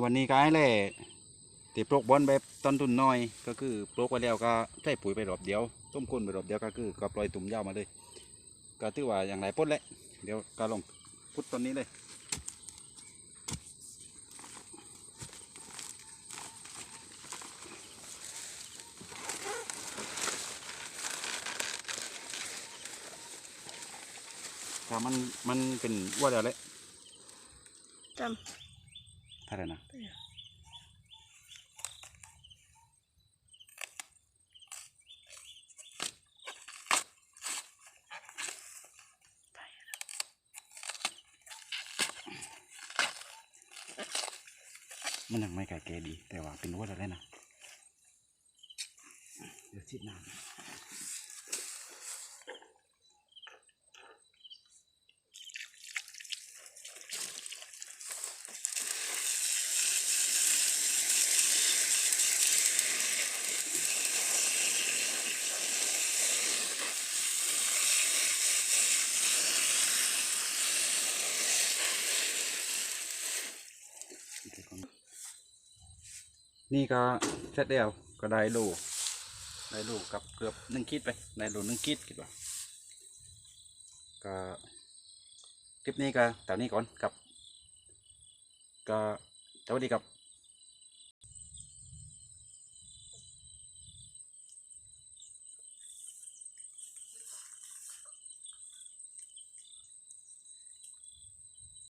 วันนี้ก็ให้แล่ตีปลกบอลแบบต้นทุนน้อย ก็คือปลกไปแล้วก็ใช้ปุ๋ยไปรอบเดียว ต้มข้นไปรอบเดียวก็คือก็ปล่อยตุ่มยาวมาเลยก็ถือว่าอย่างไรพ้นแหละเดี๋ยวก็ลงพุดต้นนี้เลยถ้ามันมันเป็นว่าเดียวเลยจเท่าไรนะมันยังไม่ไก่เกดี แต่ว่าเป็นว่าอะไรนะ เดี๋ยวชิดน้ำ นี่ก็เสร็จแล้วก็ได้ลูกได้ลูกกับเกือบหนึ่งคิดไปได้ลูกหนึ่งคิดคิดว่าก็คลิปนี้ก็แต่นี้ก่อนกับก็สวัสดีครับ